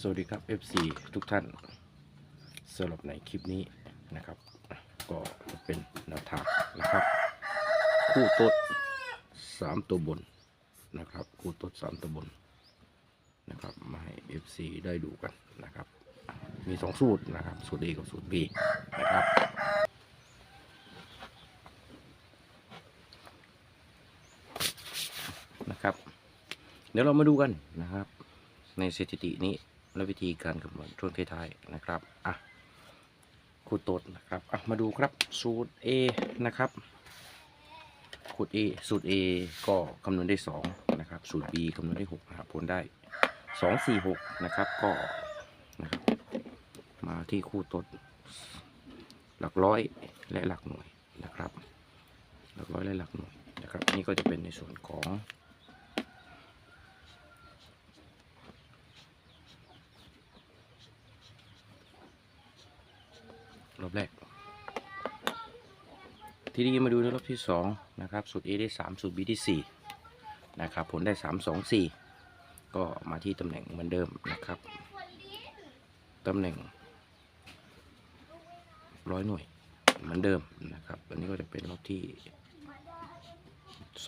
สวัสดีครับ FC ทุกท่านสำหรับในคลิปนี้นะครับ ก็เป็นแนวทางนะครับ คู่ตดสามตัวบนนะครับ คู่ตดสามตัวบนนะครับมาให้ FC ได้ดูกันนะครับ มีสองสูตรนะครับ สูตร A กับสูตร B นะครับนะครับ เดี๋ยวเรามาดูกันนะครับในสถิตินี้ และวิธีการคำนวณช่วงท้ายๆนะครับอะคูณโตดนะครับอะมาดูครับสูตร A นะครับคูณ A สูตร A ก็คำนวณได้ 2 นะครับ สูตร B คำนวณได้6นะครับผลได้ 2 4 6 นะครับก็นะครับมาที่คู่ตดหลักร้อยและหลักหน่วยนะครับ หลักร้อยและหลักหน่วยนะครับนี่ก็จะเป็นในส่วนของ รอบแรก ทีนี้มาดูในรอบที่สองนะครับสูตร A ได้สามสูตร B ได้สี่นะครับผลได้สามสองสี่ก็มาที่ตำแหน่งเหมือนเดิมนะครับตำแหน่งร้อยหน่วยเหมือนเดิมนะครับอันนี้ก็จะเป็นรอบที่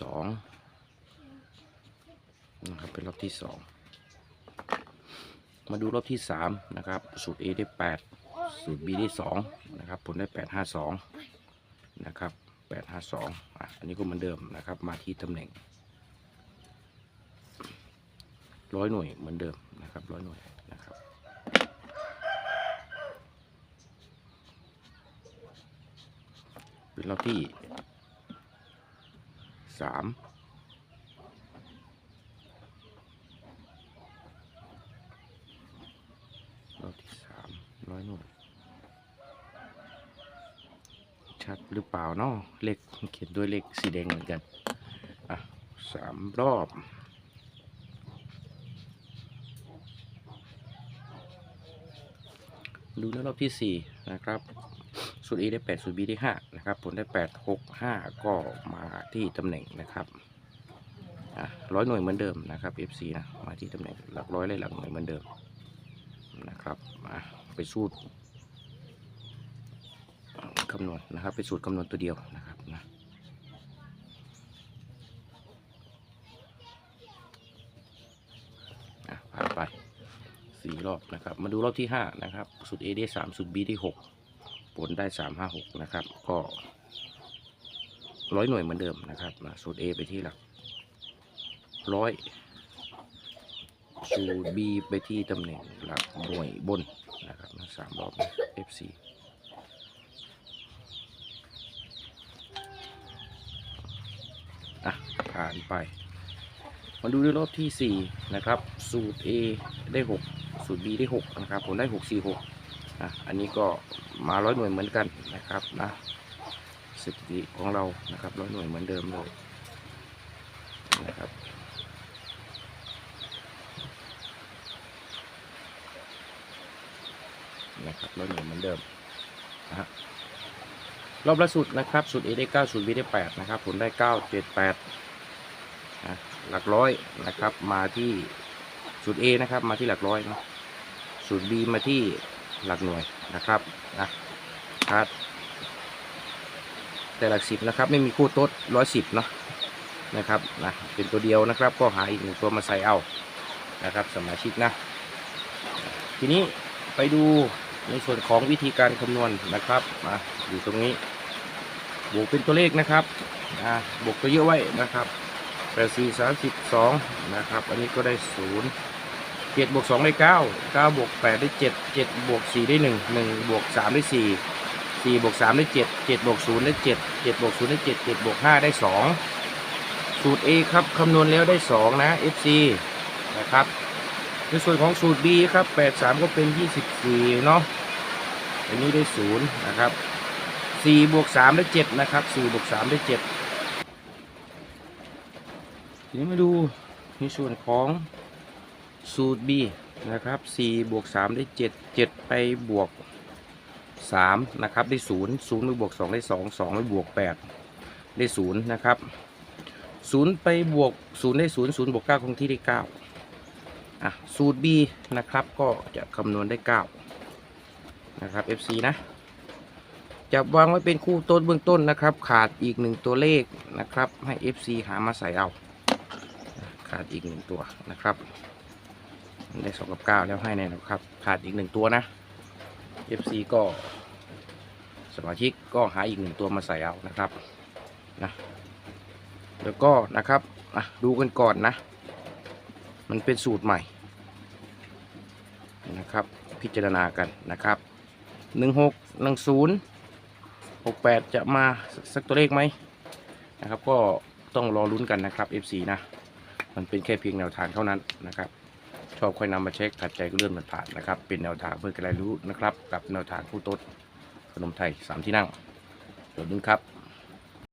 สองนะครับเป็นรอบที่สองมาดูรอบที่สามนะครับสูตร A ได้แปดสูตร B ได้สองนะครับผลได้แปดห้าสอง นะครับแปดห้าสองอะอันนี้ก็เหมือนเดิมนะครับ มาที่ตำแหน่งร้อยหน่วยเหมือนเดิมนะครับร้อยหน่วยนะครับเป็นรอบที่สามรอบที่สามร้อยหน่วย ชัดหรือเปล่าเนาะเลขเขียนด้วยเลขสีแดงเหมือนกันอะสามรอบดูในรอบที่สี่นะครับสูตร A ได้แปดสูตร B ได้ห้านะครับ ผลได้แปดหกห้าก็มาที่ตำแหน่งนะครับอะร้อยหน่วยเหมือนเดิมนะครับ FC นะ มาที่ตำแหน่งหลักร้อยและหลักหน่วยเหมือนเดิมนะครับไปสูตร คำนวณนะครับ เป็นสูตรคำนวณตัวเดียวนะครับนะผ่านไปสี่รอบนะครับ มาดูรอบที่ห้านะครับ สูตร A ได้สามสูตร B ได้หกผลได้สามห้าหกนะครับ ก็ร้อยหน่วยเหมือนเดิมนะครับนะสูตร A ไปที่หลักร้อยสูตร B ไปที่ตำแหน่งหลักหน่วยบนนะครับสามรอบนะ FC อะ ผ่านไป มาดูในรอบที่ 4 นะครับ สูตร A ได้ 6 สูตร B ได้ 6 นะครับ ผมได้ 6 4 6อะอันนี้ก็มาร้อยหน่วยเหมือนกันนะครับนะสถิติของเรานะครับร้อยหน่วยเหมือนเดิมเลยนะครับนะครับร้อยหน่วยเหมือนเดิมนะฮะรอบละสุดนะครับ สูตร A ได้ 9 สูตร B ได้ 8 นะครับผลได้ 9 7 8 หลักร้อยนะครับ มาที่สูตร A นะครับ มาที่หลักร้อยเนาะสูตร B มาที่หลักหน่วยนะครับนะครับ แต่หลักสิบนะครับ ไม่มีคู่โต๊ดร้อยสิบเนาะนะครับนะเป็นตัวเดียวนะครับ ก็หาอีกหนึ่งตัวมาใส่เอานะครับ สมาชิกนะทีนี้ไปดูในส่วนของวิธีการคำนวณนะครับมาอยู่ตรงนี้ บวกเป็นตัวเลขนะครับบวกตัวเยอะไว้นะครับ ดสี่สามสิบสองนะครับ อันนี้ก็ได้ศูนย์เจ็ดบวกสองได้เก้าเก้าบวกแปดได้เจ็ดเจ็ดบวกสี่ได้หนึ่งหนึ่งบวกสามได้สี่สี่บวกสามได้เจ็ดเจ็ดบวกศูนย์ได้เจ็ดเจ็ดบวกศูนย์ได้เจ็ดเจ็ดบวกห้าได้สองสูตร A ครับคำนวณแล้วได้สองนะ FC นะครับในส่วนของสูตร B ครับ83ก็เป็น24เนาะอันนี้ได้0นะครับ4บวก3ได้7นะครับ4บวก3ได้7 ทีนี้มาดูในส่วนของสูตร B นะครับ4บวก3ได้ 7 7 ไปบวก3นะครับได้ 0 0ไปบวก 2 ได้ 2 2ไปบวก 8 ได้ 0 นะครับ 0 ไปบวก 0 ได้ 0 0บวก9คงที่ได้ 9 อะ สูตร B นะครับ ก็จะคำนวณได้ 9 นะครับ FC นะจะวางไว้เป็นคู่ต้นเบื้องต้นนะครับ ขาดอีกหนึ่งตัวเลขนะครับ ให้ FC หามาใส่เอา ขาดอีกหนึ่งตัวนะครับ ได้สองกับเก้าแล้วให้แน่นะครับ ขาดอีกหนึ่งตัวนะ FC ก็สมาชิกก็หาอีกหนึ่งตัวมาใส่เอานะครับนะแล้วก็นะครับอะดูกันก่อนนะ มันเป็นสูตรใหม่นะครับ พิจารณากันนะครับหนึ่งหกหนึ่งศูนย์หกแปดจะมาสักตัวเลขไหมนะครับ ก็ต้องรอลุ้นกันนะครับ FC นะ มันเป็นแค่เพียงแนวทางเท่านั้นนะครับ ชอบค่อยนำมาเช็คถัดใจก็เลื่อนมันผ่านนะครับ เป็นแนวทางเพื่อการเรียนรู้นะครับ กับแนวทางผู้ต้นขนมไทยสามที่นั่งเดี๋ยวนึงครับ